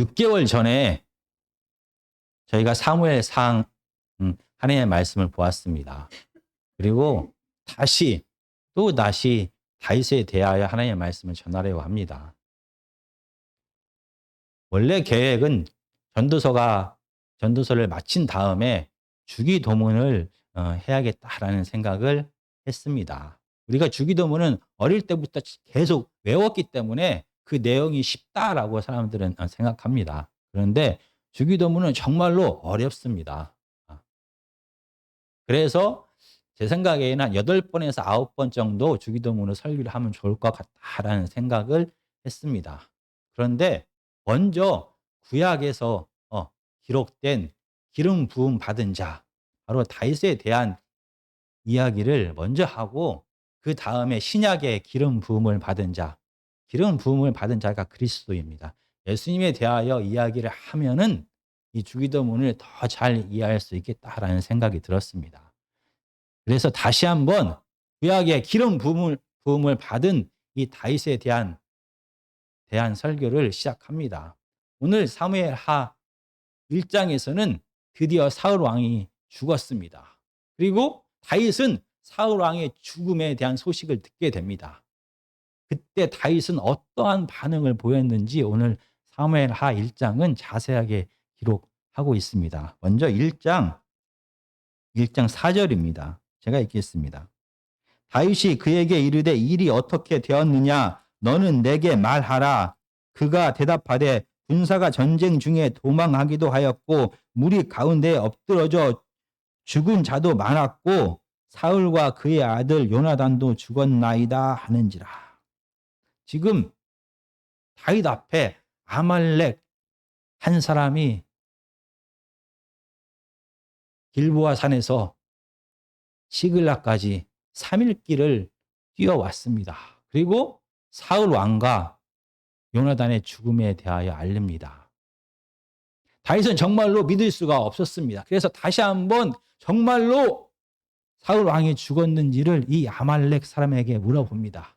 6개월 전에 저희가 사무엘 상 음, 하나님의 말씀을 보았습니다. 그리고 다시 또 다시 다윗에 대하여 하나님의 말씀을 전하려고 합니다. 원래 계획은 전도서가 전도서를 마친 다음에 주기도문을 어, 해야겠다라는 생각을 했습니다. 우리가 주기도문은 어릴 때부터 계속 외웠기 때문에 그 내용이 쉽다라고 사람들은 어, 생각합니다. 그런데 주기도문은 정말로 어렵습니다. 아. 그래서 제 생각에는 한 8번에서 9번 정도 주기도문을 설교를 하면 좋을 것 같다라는 생각을 했습니다. 그런데 먼저 구약에서 어, 기록된 기름 부음 받은 자, 바로 다윗에 대한 이야기를 먼저 하고 그 다음에 신약의 기름 부음을 받은 자, 기름 부음을 받은 자가 그리스도입니다. 예수님에 대하여 이야기를 하면은 이 주기도문을 더 잘 이해할 수 있겠다라는 생각이 들었습니다. 그래서 다시 한번 구약의 기름 부음을, 부음을 받은 이 다윗에 대한 대한 설교를 시작합니다. 오늘 사무엘 하 1장에서는 드디어 사울 왕이 죽었습니다. 그리고 다윗은 사울 왕의 죽음에 대한 소식을 듣게 됩니다. 그때 다윗은 어떠한 반응을 보였는지 오늘 사무엘 하 1장은 자세하게 기록하고 있습니다. 먼저 1장 1장 4절입니다. 제가 읽겠습니다. 다윗이 그에게 이르되 일이 어떻게 되었느냐 너는 내게 말하라 그가 대답하되 군사가 전쟁 중에 도망하기도 하였고 무리 가운데 엎드러져 죽은 자도 많았고 사울과 그의 아들 요나단도 죽었나이다 하는지라. 지금 다윗 앞에 아말렉 한 사람이 길보아 산에서 시글라까지 3일 길을 뛰어왔습니다. 그리고 사울 왕과 요나단의 죽음에 대하여 알립니다. 다윗은 정말로 믿을 수가 없었습니다. 그래서 다시 한번 정말로 사울 왕이 죽었는지를 이 아말렉 사람에게 물어봅니다.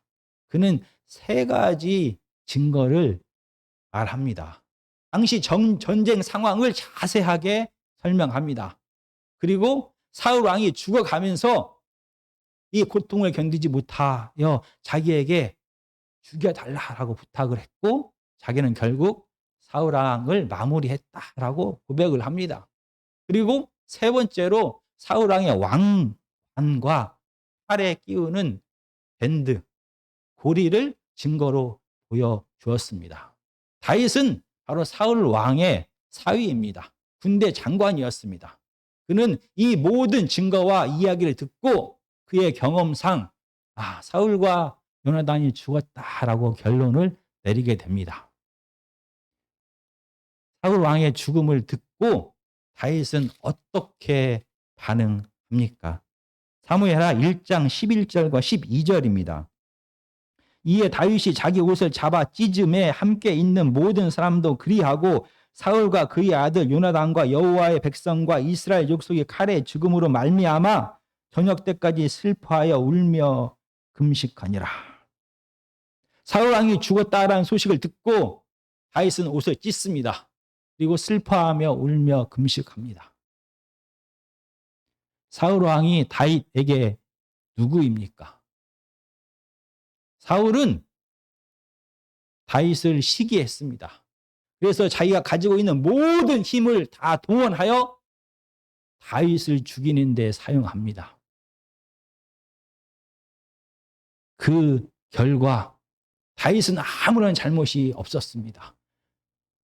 그는 세 가지 증거를 말합니다. 당시 정, 전쟁 상황을 자세하게 설명합니다. 그리고 사울 왕이 죽어가면서 이 고통을 견디지 못하여 자기에게 죽여달라라고 부탁을 했고 자기는 결국 사울 왕을 마무리했다라고 고백을 합니다. 그리고 세 번째로 사울 왕의 왕관과 팔에 끼우는 밴드, 고리를 증거로 보여주었습니다. 다윗은 바로 사울 왕의 사위입니다. 군대 장관이었습니다. 그는 이 모든 증거와 이야기를 듣고 그의 경험상 아, 사울과 요나단이 죽었다라고 결론을 내리게 됩니다. 사울 왕의 죽음을 듣고 다윗은 어떻게 반응합니까? 사무엘하 1장 11절과 12절입니다. 이에 다윗이 자기 옷을 잡아 찢음에 함께 있는 모든 사람도 그리하고 사울과 그의 아들 요나단과 여호와의 백성과 이스라엘 족속이 칼에 죽음으로 말미암아 저녁 때까지 슬퍼하여 울며 금식하니라. 사울 왕이 죽었다라는 소식을 듣고 다윗은 옷을 찢습니다. 그리고 슬퍼하며 울며 금식합니다. 사울 왕이 다윗에게 누구입니까? 사울은 다윗을 시기했습니다. 그래서 자기가 가지고 있는 모든 힘을 다 동원하여 다윗을 죽이는 데 사용합니다. 그 결과 다윗은 아무런 잘못이 없었습니다.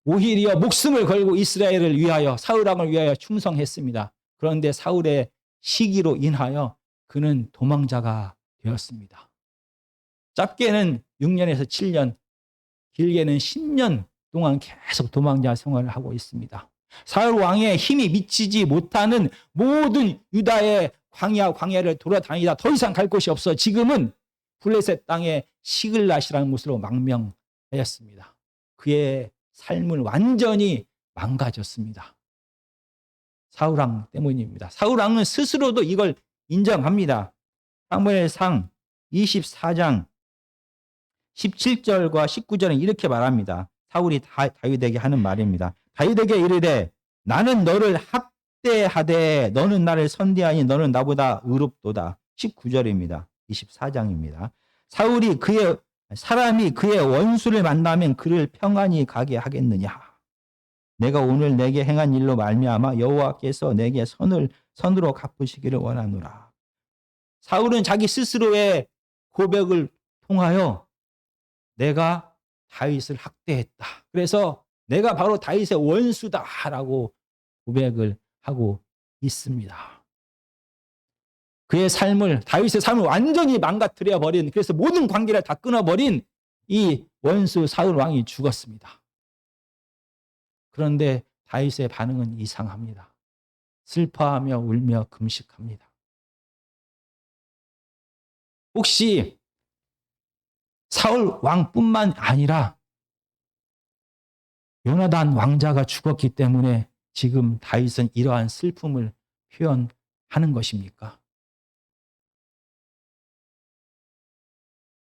오히려 목숨을 걸고 이스라엘을 위하여 사울 왕을 위하여 충성했습니다. 그런데 사울의 시기로 인하여 그는 도망자가 되었습니다. 짧게는 6년에서 7년, 길게는 10년 동안 계속 도망자 생활을 하고 있습니다. 사울 왕의 힘이 미치지 못하는 모든 유다의 광야 광야를 돌아다니다 더 이상 갈 곳이 없어 지금은 블레셋 땅에 시글라시라는 곳으로 망명하였습니다. 그의 삶은 완전히 망가졌습니다. 사울왕 때문입니다. 사울왕은 스스로도 이걸 인정합니다. 사무엘상 24장 17절과 19절은 이렇게 말합니다. 사울이 다, 다윗에게 하는 말입니다. 다윗에게 이르되 나는 너를 학대하되 너는 나를 선대하니 너는 나보다 의롭도다. 19절입니다. 24장입니다. 사울이 그의 사람이 그의 원수를 만나면 그를 평안히 가게 하겠느냐? 내가 오늘 내게 행한 일로 말미암아 여호와께서 내게 선을 선으로 갚으시기를 원하노라. 사울은 자기 스스로의 고백을 통하여 내가 다윗을 학대했다. 그래서 내가 바로 다윗의 원수다라고 고백을 하고 있습니다. 그의 삶을 다윗의 삶을 완전히 망가뜨려 버린 그래서 모든 관계를 다 끊어 버린 이 원수 사울 왕이 죽었습니다. 그런데 다윗의 반응은 이상합니다. 슬퍼하며 울며 금식합니다. 혹시 사울 왕뿐만 아니라 요나단 왕자가 죽었기 때문에 지금 다윗은 이러한 슬픔을 표현하는 것입니까?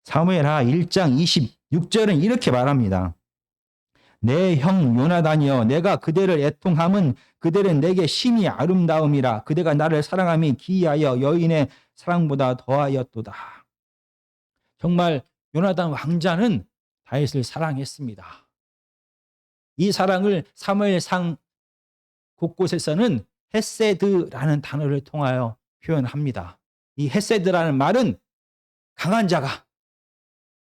사무엘하 1장 26절은 이렇게 말합니다. 내 형 요나단이여 내가 그대를 애통함은 그대는 내게 심히 아름다움이라 그대가 나를 사랑함이 기이하여 여인의 사랑보다 더하였도다. 정말 요나단 왕자는 다윗을 사랑했습니다. 이 사랑을 사무엘상 곳곳에서는 헤세드라는 단어를 통하여 표현합니다. 이 헤세드라는 말은 강한 자가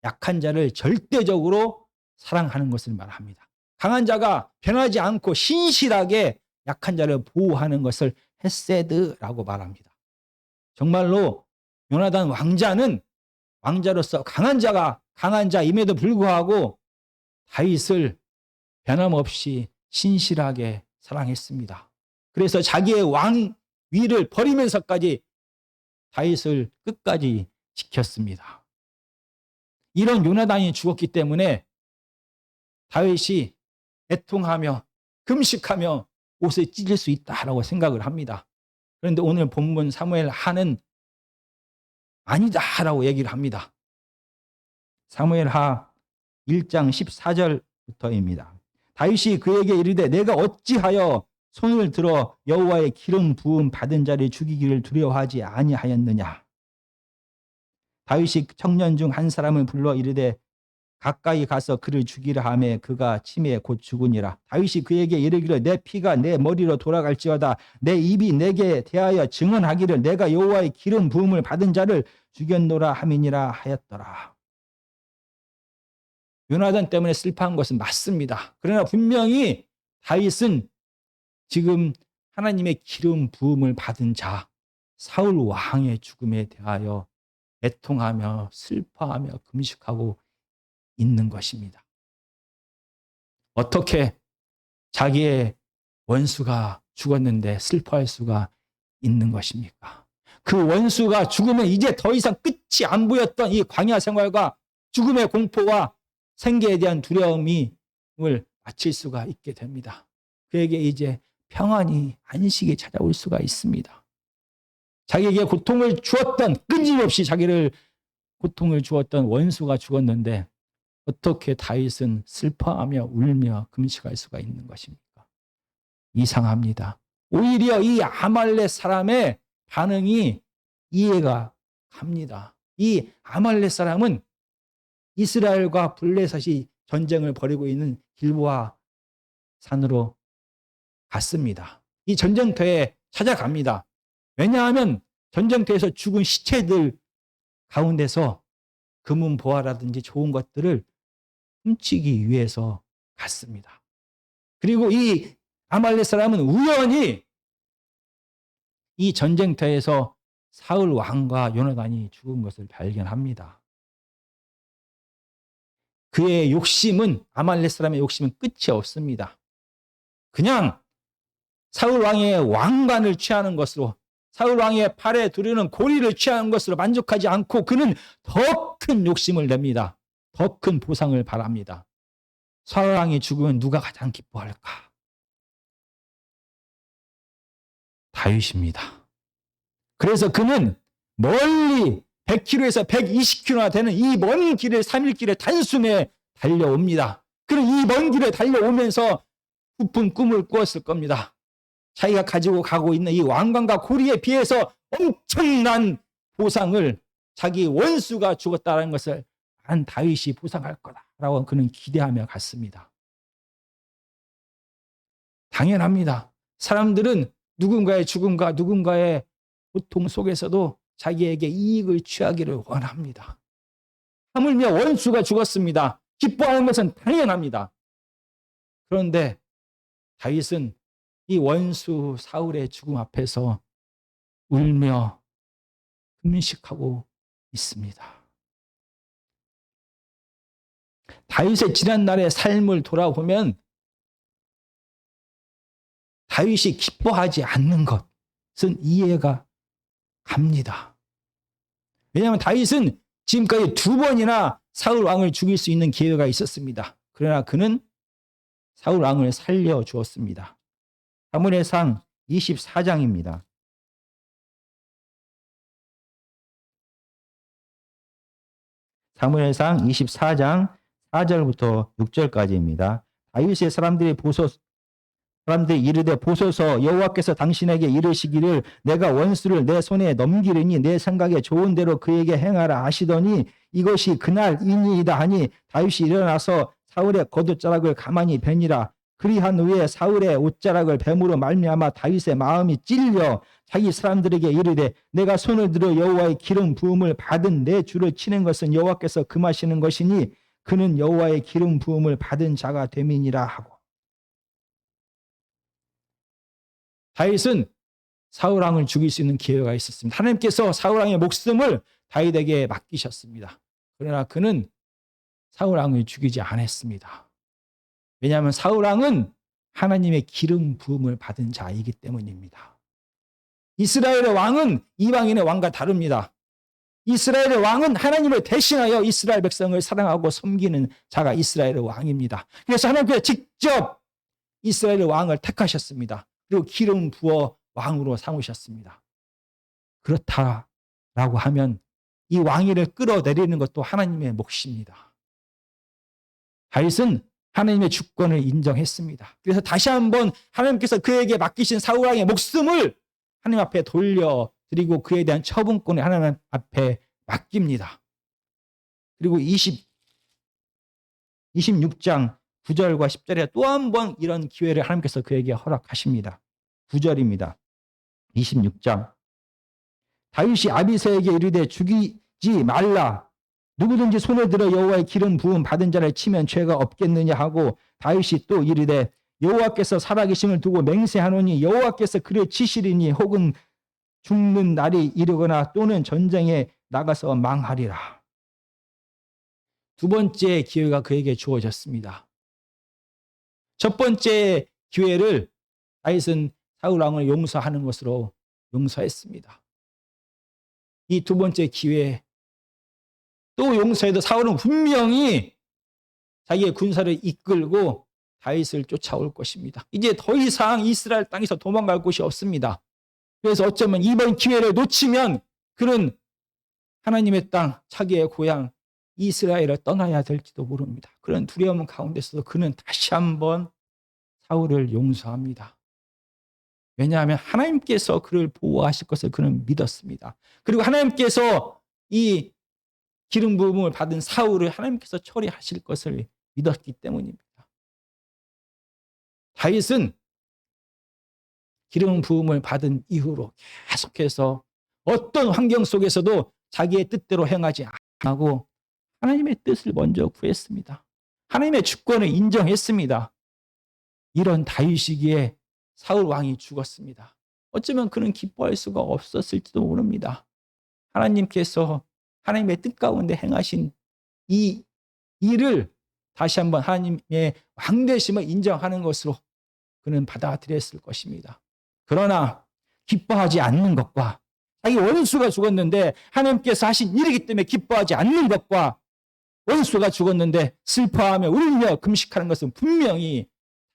약한 자를 절대적으로 사랑하는 것을 말합니다. 강한 자가 변하지 않고 신실하게 약한 자를 보호하는 것을 헤세드라고 말합니다. 정말로 요나단 왕자는 왕자로서 강한 자가 강한 자임에도 불구하고 다윗을 변함없이 신실하게 사랑했습니다. 그래서 자기의 왕위를 버리면서까지 다윗을 끝까지 지켰습니다. 이런 요나단이 죽었기 때문에 다윗이 애통하며 금식하며 옷을 찢을 수 있다라고 생각을 합니다. 그런데 오늘 본문 사무엘 하는 아니다라고 얘기를 합니다. 사무엘 하 1장 14절부터입니다. 다윗이 그에게 이르되 내가 어찌하여 손을 들어 여호와의 기름 부음 받은 자를 죽이기를 두려워하지 아니하였느냐. 다윗이 청년 중 한 사람을 불러 이르되 가까이 가서 그를 죽이라 하매 그가 침에 곧 죽으니라. 다윗이 그에게 이르기를 내 피가 내 머리로 돌아갈지어다. 내 입이 내게 대하여 증언하기를 내가 여호와의 기름 부음을 받은 자를 죽였노라 함이니라 하였더라. 요나단 때문에 슬퍼한 것은 맞습니다. 그러나 분명히 다윗은 지금 하나님의 기름 부음을 받은 자 사울 왕의 죽음에 대하여 애통하며 슬퍼하며 금식하고 있는 것입니다. 어떻게 자기의 원수가 죽었는데 슬퍼할 수가 있는 것입니까? 그 원수가 죽으면 이제 더 이상 끝이 안 보였던 이 광야 생활과 죽음의 공포와 생계에 대한 두려움을 마칠 수가 있게 됩니다. 그에게 이제 평안이 안식이 찾아올 수가 있습니다. 자기에게 고통을 주었던 끊임없이 자기를 고통을 주었던 원수가 죽었는데 어떻게 다윗은 슬퍼하며 울며 금식할 수가 있는 것입니까? 이상합니다. 오히려 이 아말렛 사람의 반응이 이해가 갑니다. 이 아말렛 사람은 이스라엘과 블레셋이 전쟁을 벌이고 있는 길보아 산으로 갔습니다. 이 전쟁터에 찾아갑니다. 왜냐하면 전쟁터에서 죽은 시체들 가운데서 금은 보화라든지 좋은 것들을 훔치기 위해서 갔습니다. 그리고 이 아말렛 사람은 우연히 이 전쟁터에서 사울 왕과 요나단이 죽은 것을 발견합니다. 그의 욕심은 아말렛 사람의 욕심은 끝이 없습니다. 그냥 사울 왕의 왕관을 취하는 것으로 사울 왕의 팔에 두르는 고리를 취하는 것으로 만족하지 않고 그는 더 큰 욕심을 냅니다. 더 큰 보상을 바랍니다. 사울 왕이 죽으면 누가 가장 기뻐할까? 다윗입니다. 그래서 그는 멀리 100km에서 120km나 되는 이 먼 길을 3일 길을 단숨에 달려옵니다. 그는 이먼 길을 달려오면서 부푼 꿈을 꾸었을 겁니다. 자기가 가지고 가고 있는 이 왕관과 고리에 비해서 엄청난 보상을 자기 원수가 죽었다는 것을 안 다윗이 보상할 거다라고 그는 기대하며 갔습니다. 당연합니다. 사람들은 누군가의 죽음과 누군가의 고통 속에서도 자기에게 이익을 취하기를 원합니다. 하물며 원수가 죽었습니다. 기뻐하는 것은 당연합니다. 그런데 다윗은 이 원수 사울의 죽음 앞에서 울며 금식하고 있습니다. 다윗의 지난 날의 삶을 돌아보면 다윗이 기뻐하지 않는 것은 이해가 갑니다. 왜냐하면 다윗은 지금까지 두 번이나 사울 왕을 죽일 수 있는 기회가 있었습니다. 그러나 그는 사울 왕을 살려 주었습니다. 사무엘 상 24장입니다. 사무엘상 24장 4절부터 6절까지입니다. 다윗의 사람들이 보소 사람들이 이르되 보소서 여호와께서 당신에게 이르시기를 내가 원수를 내 손에 넘기리니 내 생각에 좋은 대로 그에게 행하라 하시더니 이것이 그날 이니이다 하니 다윗이 일어나서 사울의 겉옷자락을 가만히 베니라 그리한 후에 사울의 옷자락을 뱀으로 말미암아 다윗의 마음이 찔려 자기 사람들에게 이르되 내가 손을 들어 여호와의 기름 부음을 받은 내 주를 치는 것은 여호와께서 금하시는 것이니 그는 여호와의 기름 부음을 받은 자가 됨이니라 하고 다윗은 사울 왕을 죽일 수 있는 기회가 있었습니다. 하나님께서 사울 왕의 목숨을 다윗에게 맡기셨습니다. 그러나 그는 사울 왕을 죽이지 않았습니다. 왜냐하면 사울 왕은 하나님의 기름 부음을 받은 자이기 때문입니다. 이스라엘의 왕은 이방인의 왕과 다릅니다. 이스라엘의 왕은 하나님을 대신하여 이스라엘 백성을 사랑하고 섬기는 자가 이스라엘의 왕입니다. 그래서 하나님께서 직접 이스라엘의 왕을 택하셨습니다. 그리고 기름 부어 왕으로 삼으셨습니다. 그렇다라고 하면 이 왕위를 끌어내리는 것도 하나님의 몫입니다. 다윗은 하나님의 주권을 인정했습니다. 그래서 다시 한번 하나님께서 그에게 맡기신 사울 왕의 목숨을 하나님 앞에 돌려 드리고 그에 대한 처분권을 하나님 앞에 맡깁니다. 그리고 20, 26장 9절과 10절에 또 한 번 이런 기회를 하나님께서 그에게 허락하십니다. 9절입니다. 26장. 다윗이 아비새에게 이르되 죽이지 말라. 누구든지 손을 들어 여호와의 기름 부음 받은 자를 치면 죄가 없겠느냐 하고 다윗이 또 이르되 여호와께서 살아계심을 두고 맹세하노니 여호와께서 그를 치시리니 혹은 죽는 날이 이르거나 또는 전쟁에 나가서 망하리라. 두 번째 기회가 그에게 주어졌습니다. 첫 번째 기회를 다윗은 사울 왕을 용서하는 것으로 용서했습니다. 이 두 번째 기회에 또 용서해도 사울은 분명히 자기의 군사를 이끌고 다윗을 쫓아올 것입니다. 이제 더 이상 이스라엘 땅에서 도망갈 곳이 없습니다. 그래서 어쩌면 이번 기회를 놓치면 그는 하나님의 땅, 자기의 고향 이스라엘을 떠나야 될지도 모릅니다. 그런 두려움 가운데서도 그는 다시 한번 사울을 용서합니다. 왜냐하면 하나님께서 그를 보호하실 것을 그는 믿었습니다. 그리고 하나님께서 이 기름 부음을 받은 사울을 하나님께서 처리하실 것을 믿었기 때문입니다. 다윗은 기름 부음을 받은 이후로 계속해서 어떤 환경 속에서도 자기의 뜻대로 행하지 않고 하나님의 뜻을 먼저 구했습니다. 하나님의 주권을 인정했습니다. 이런 다윗이기에 사울 왕이 죽었습니다. 어쩌면 그는 기뻐할 수가 없었을지도 모릅니다. 하나님께서 하나님의 뜻 가운데 행하신 이 일을 다시 한번 하나님의 왕되심을 인정하는 것으로 그는 받아들였을 것입니다. 그러나 기뻐하지 않는 것과 자기 원수가 죽었는데 하나님께서 하신 일이기 때문에 기뻐하지 않는 것과 원수가 죽었는데 슬퍼하며 울며 금식하는 것은 분명히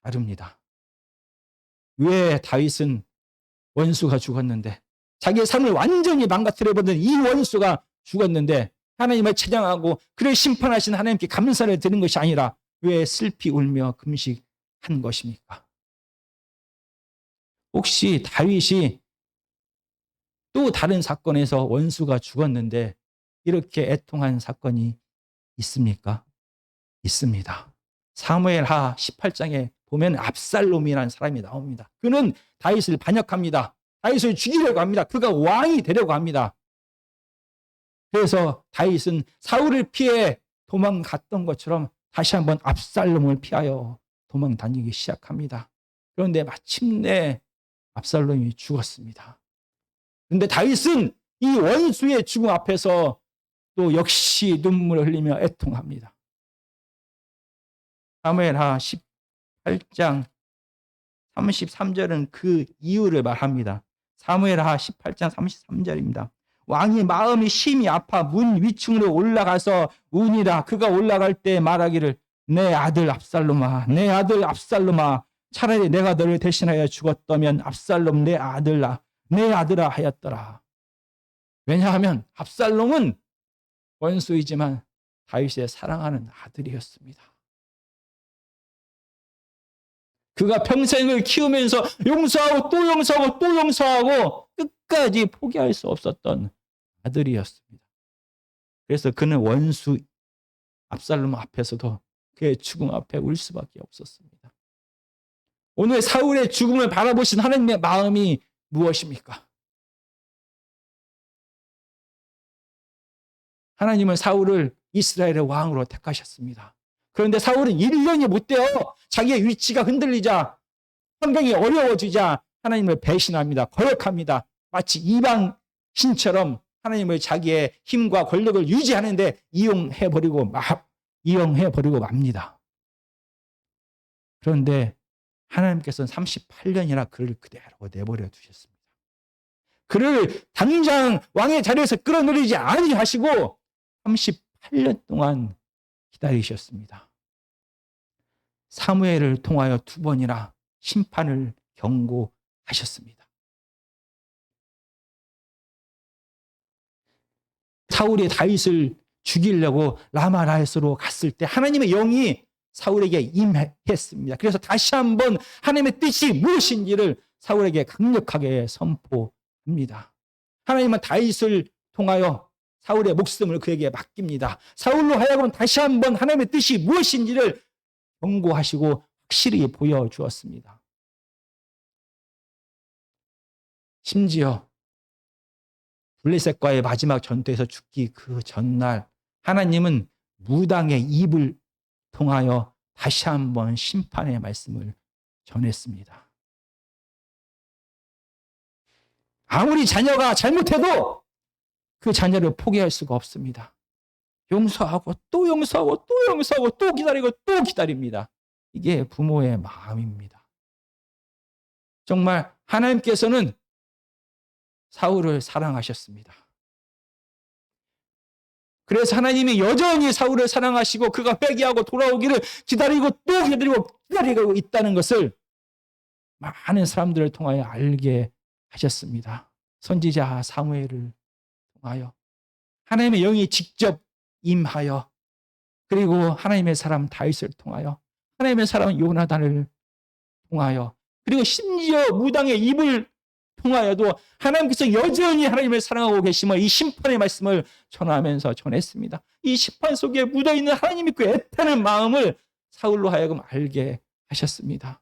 다릅니다. 왜 다윗은 원수가 죽었는데 자기의 삶을 완전히 망가뜨려버린 이 원수가 죽었는데 하나님을 찬양하고 그를 심판하신 하나님께 감사를 드는 것이 아니라 왜 슬피 울며 금식한 것입니까? 혹시 다윗이 또 다른 사건에서 원수가 죽었는데 이렇게 애통한 사건이 있습니까? 있습니다. 사무엘하 18장에 보면 압살롬이라는 사람이 나옵니다. 그는 다윗을 반역합니다. 다윗을 죽이려고 합니다. 그가 왕이 되려고 합니다. 그래서 다윗은 사울을 피해 도망갔던 것처럼 다시 한번 압살롬을 피하여 도망 다니기 시작합니다. 그런데 마침내 압살롬이 죽었습니다. 그런데 다윗은 이 원수의 죽음 앞에서 또 역시 눈물을 흘리며 애통합니다. 사무엘하 18장 33절은 그 이유를 말합니다. 사무엘하 18장 33절입니다. 왕이 마음이 심히 아파 문 위층으로 올라가서 운이라 그가 올라갈 때 말하기를 내 아들 압살롬아 내 아들 압살롬아 차라리 내가 너를 대신하여 죽었다면 압살롬 내 아들아 내 아들아 하였더라. 왜냐하면 압살롬은 원수이지만 다윗의 사랑하는 아들이었습니다. 그가 평생을 키우면서 용서하고 또 용서하고 또 용서하고 끝까지 포기할 수 없었던 아들이었습니다. 그래서 그는 원수 압살롬 앞에서도 그의 죽음 앞에 울 수밖에 없었습니다. 오늘 사울의 죽음을 바라보신 하나님의 마음이 무엇입니까? 하나님은 사울을 이스라엘의 왕으로 택하셨습니다. 그런데 사울은 1년이 못 되어 자기의 위치가 흔들리자 환경이 어려워지자 하나님을 배신합니다. 거역합니다. 마치 이방 신처럼 하나님을 자기의 힘과 권력을 유지하는데 이용해 버리고 이용해 버리고 맙니다. 그런데 하나님께서는 38년이나 그를 그대로 내버려 두셨습니다. 그를 당장 왕의 자리에서 끌어내리지 아니하시고 38년 동안 기다리셨습니다. 사무엘을 통하여 두 번이나 심판을 경고하셨습니다. 사울이 다윗을 죽이려고 라마라에스로 갔을 때 하나님의 영이 사울에게 임했습니다. 그래서 다시 한번 하나님의 뜻이 무엇인지를 사울에게 강력하게 선포합니다. 하나님은 다윗을 통하여 사울의 목숨을 그에게 맡깁니다. 사울로 하여금 다시 한번 하나님의 뜻이 무엇인지를 경고하시고 확실히 보여주었습니다. 심지어 블레셋과의 마지막 전투에서 죽기 그 전날 하나님은 무당의 입을 통하여 다시 한번 심판의 말씀을 전했습니다. 아무리 자녀가 잘못해도 그 자녀를 포기할 수가 없습니다. 용서하고 또 용서하고 또 용서하고 또 기다리고 또 기다립니다. 이게 부모의 마음입니다. 정말 하나님께서는 사울을 사랑하셨습니다. 그래서 하나님이 여전히 사울을 사랑하시고 그가 회개하고 돌아오기를 기다리고 또 기다리고 기다리고 있다는 것을 많은 사람들을 통하여 알게 하셨습니다. 선지자 사무엘을 통하여 하나님의 영이 직접 임하여 그리고 하나님의 사람 다윗을 통하여 하나님의 사람 요나단을 통하여 그리고 심지어 무당의 입을 통하여도 하나님께서 여전히 하나님을 사랑하고 계심을 이 심판의 말씀을 전하면서 전했습니다. 이 심판 속에 묻어 있는 하나님의 그 애타는 마음을 사울로 하여금 알게 하셨습니다.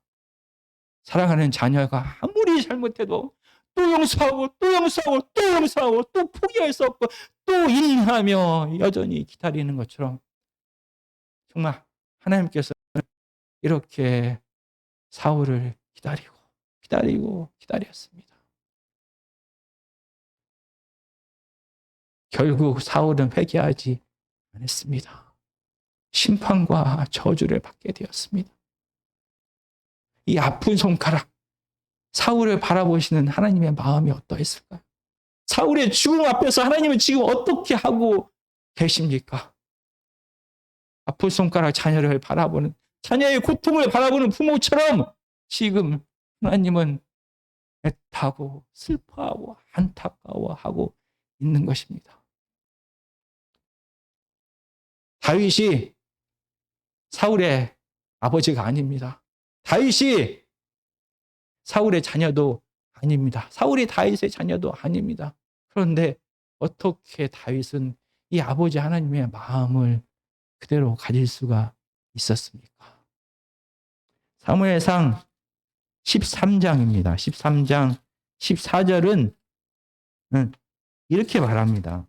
사랑하는 자녀가 아무리 잘못해도 또 용서하고 또 용서하고 또 용서하고 또 포기할 수 없고 또 인하며 여전히 기다리는 것처럼 정말 하나님께서 이렇게 사울을 기다리고 기다리고 기다렸습니다. 결국 사울은 회개하지 않았습니다. 심판과 저주를 받게 되었습니다. 이 아픈 손가락, 사울을 바라보시는 하나님의 마음이 어떠했을까요? 사울의 죽음 앞에서 하나님은 지금 어떻게 하고 계십니까? 아픈 손가락 자녀를 바라보는 자녀의 고통을 바라보는 부모처럼 지금 하나님은 애타고 슬퍼하고 안타까워하고 있는 것입니다. 다윗이 사울의 아버지가 아닙니다. 다윗이 사울의 자녀도 아닙니다. 사울이 다윗의 자녀도 아닙니다. 그런데 어떻게 다윗은 이 아버지 하나님의 마음을 그대로 가질 수가 있었습니까? 사무엘상 13장입니다. 13장 14절은 이렇게 말합니다.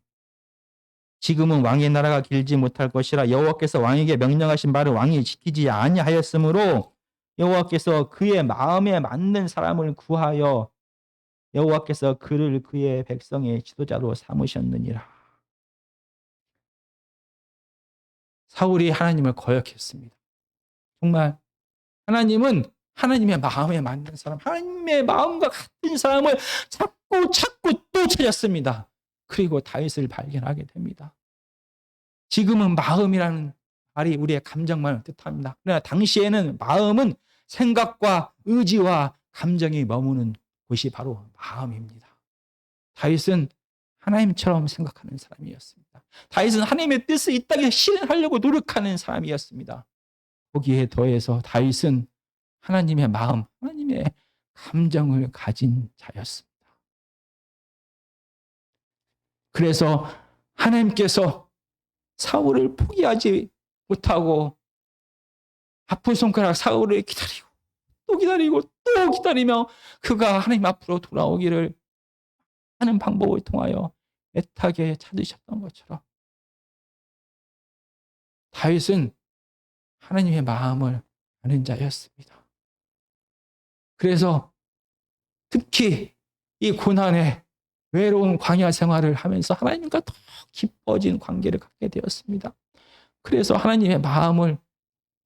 지금은 왕의 나라가 길지 못할 것이라 여호와께서 왕에게 명령하신 바를 왕이 지키지 아니하였으므로 여호와께서 그의 마음에 맞는 사람을 구하여 여호와께서 그를 그의 백성의 지도자로 삼으셨느니라. 사울이 하나님을 거역했습니다. 정말 하나님은 하나님의 마음에 맞는 사람, 하나님의 마음과 같은 사람을 찾고 찾고 또 찾았습니다. 그리고 다윗을 발견하게 됩니다. 지금은 마음이라는 말이 우리의 감정만을 뜻합니다. 그러나 당시에는 마음은 생각과 의지와 감정이 머무는 곳이 바로 마음입니다. 다윗은 하나님처럼 생각하는 사람이었습니다. 다윗은 하나님의 뜻을 이 땅에 실현하려고 노력하는 사람이었습니다. 거기에 더해서 다윗은 하나님의 마음, 하나님의 감정을 가진 자였습니다. 그래서 하나님께서 사울을 포기하지 못하고 아픈 손가락 사울을 기다리고 또 기다리고 또 기다리며 그가 하나님 앞으로 돌아오기를 하는 방법을 통하여 애타게 찾으셨던 것처럼 다윗은 하나님의 마음을 아는 자였습니다. 그래서 특히 이 고난의 외로운 광야 생활을 하면서 하나님과 더 깊어진 관계를 갖게 되었습니다. 그래서 하나님의 마음을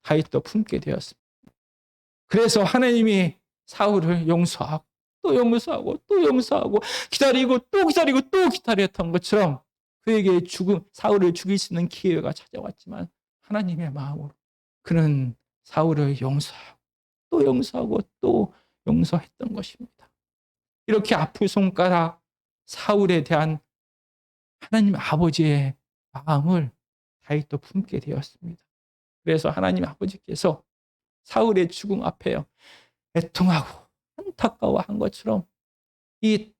다윗도 품게 되었습니다. 그래서 하나님이 사울을 용서하고 또 용서하고 또 용서하고 기다리고 또 기다리고 또 기다렸던 것처럼 그에게 죽음 사울을 죽일 수 있는 기회가 찾아왔지만 하나님의 마음으로 그는 사울을 용서하고 또 용서하고 또 용서했던 것입니다. 이렇게 아픈 손가락 사울에 대한 하나님 아버지의 마음을 다윗도 품게 되었습니다. 그래서 하나님 아버지께서 사울의 죽음 앞에 애통하고 안타까워한 것처럼 이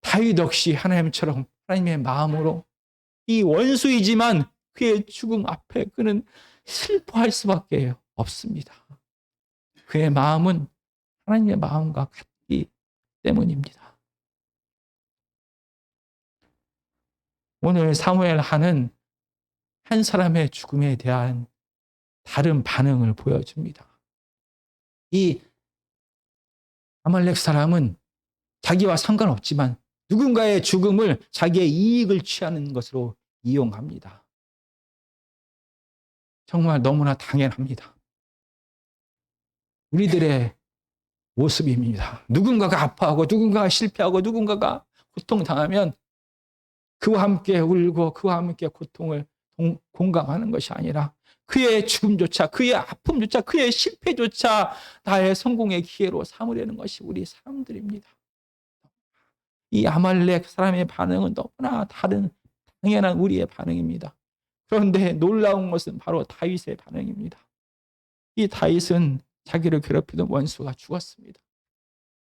다윗 역시 하나님처럼 하나님의 마음으로 이 원수이지만 그의 죽음 앞에 그는 슬퍼할 수밖에 없습니다. 그의 마음은 하나님의 마음과 같기 때문입니다. 오늘 사무엘 하는 한 사람의 죽음에 대한 다른 반응을 보여줍니다. 이 아말렉 사람은 자기와 상관없지만 누군가의 죽음을 자기의 이익을 취하는 것으로 이용합니다. 정말 너무나 당연합니다. 우리들의 모습입니다. 누군가가 아파하고 누군가가 실패하고 누군가가 고통당하면 그와 함께 울고 그와 함께 고통을 공감하는 것이 아니라 그의 죽음조차 그의 아픔조차 그의 실패조차 나의 성공의 기회로 삼으려는 것이 우리 사람들입니다. 이 아말렉 사람의 반응은 너무나 다른 당연한 우리의 반응입니다. 그런데 놀라운 것은 바로 다윗의 반응입니다. 이 다윗은 자기를 괴롭히던 원수가 죽었습니다.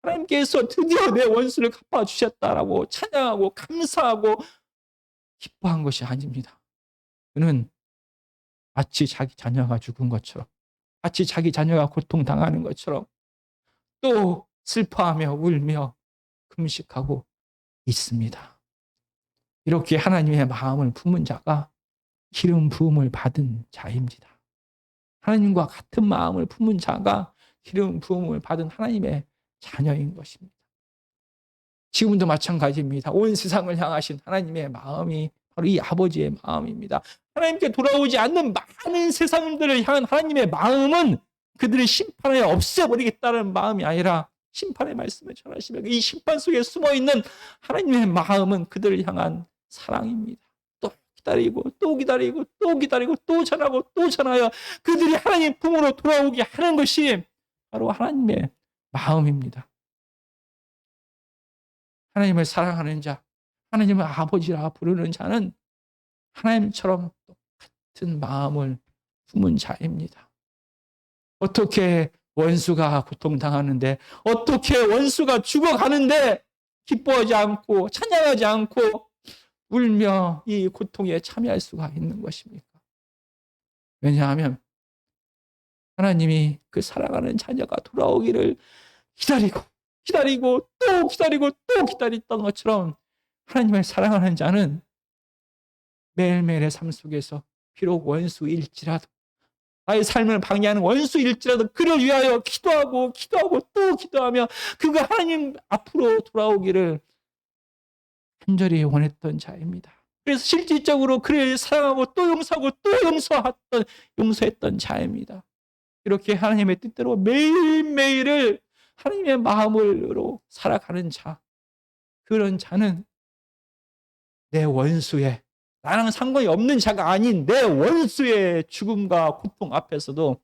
하나님께서 드디어 내 원수를 갚아 주셨다라고 찬양하고 감사하고 기뻐한 것이 아닙니다. 그는 마치 자기 자녀가 죽은 것처럼, 마치 자기 자녀가 고통당하는 것처럼 또 슬퍼하며 울며 금식하고 있습니다. 이렇게 하나님의 마음을 품은 자가 기름 부음을 받은 자입니다. 하나님과 같은 마음을 품은 자가 기름 부음을 받은 하나님의 자녀인 것입니다. 지금도 마찬가지입니다. 온 세상을 향하신 하나님의 마음이 바로 이 아버지의 마음입니다. 하나님께 돌아오지 않는 많은 세상들을 향한 하나님의 마음은 그들을 심판하여 없애버리겠다는 마음이 아니라 심판의 말씀을 전하시며 이 심판 속에 숨어 있는 하나님의 마음은 그들을 향한 사랑입니다. 또 기다리고 또 기다리고 또 기다리고 또 전하고 또 전하여 그들이 하나님 품으로 돌아오게 하는 것이 바로 하나님의 마음입니다. 하나님을 사랑하는 자, 하나님을 아버지라 부르는 자는 하나님처럼 똑같은 마음을 품은 자입니다. 어떻게 원수가 고통당하는데 어떻게 원수가 죽어가는데 기뻐하지 않고 찬양하지 않고 울며 이 고통에 참여할 수가 있는 것입니까? 왜냐하면 하나님이 그 사랑하는 자녀가 돌아오기를 기다리고 기다리고 또 기다리고 또 기다렸던 것처럼 하나님을 사랑하는 자는 매일매일의 삶 속에서 비록 원수일지라도 나의 삶을 방해하는 원수일지라도 그를 위하여 기도하고 기도하고 또 기도하며 그가 하나님 앞으로 돌아오기를 간절히 원했던 자입니다. 그래서 실질적으로 그를 사랑하고 또 용서하고 또 용서했던 용서했던 자입니다. 이렇게 하나님의 뜻대로 매일매일을 하나님의 마음으로 살아가는 자. 그런 자는 내 원수의 나랑 상관이 없는 자가 아닌 내 원수의 죽음과 고통 앞에서도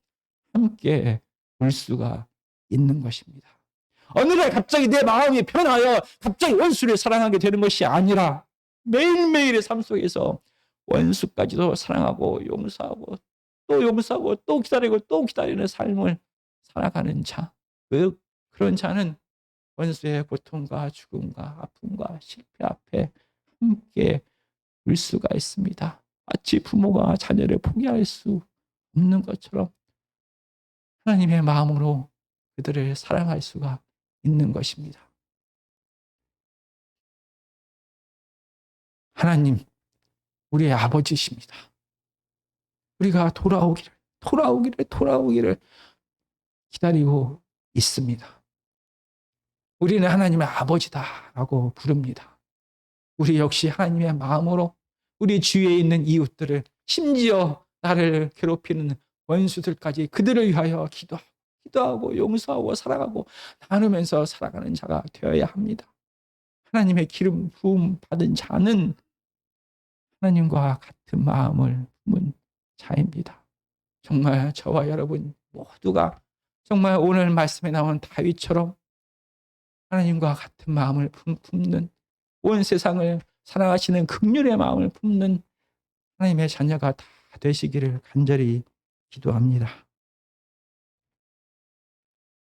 함께 울 수가 있는 것입니다. 어느 날 갑자기 내 마음이 변하여 갑자기 원수를 사랑하게 되는 것이 아니라 매일매일의 삶 속에서 원수까지도 사랑하고 용서하고 또 용서하고 또 기다리고 또 기다리는 삶을 살아가는 자. 그, 그런 자는 원수의 고통과 죽음과 아픔과 실패 앞에 함께 울 수가 있습니다. 마치 부모가 자녀를 포기할 수 없는 것처럼 하나님의 마음으로 그들을 사랑할 수가 있는 것입니다. 하나님, 우리의 아버지십니다. 우리가 돌아오기를, 돌아오기를, 돌아오기를 기다리고 있습니다. 우리는 하나님의 아버지다라고 부릅니다. 우리 역시 하나님의 마음으로 우리 주위에 있는 이웃들을 심지어 나를 괴롭히는 원수들까지 그들을 위하여 기도, 기도하고 용서하고 사랑하고 나누면서 살아가는 자가 되어야 합니다. 하나님의 기름 부음 받은 자는 하나님과 같은 마음을 품은 자입니다. 정말 저와 여러분 모두가 정말 오늘 말씀에 나온 다윗처럼 하나님과 같은 마음을 품는 온 세상을 사랑하시는 극률의 마음을 품는 하나님의 자녀가 다 되시기를 간절히 기도합니다.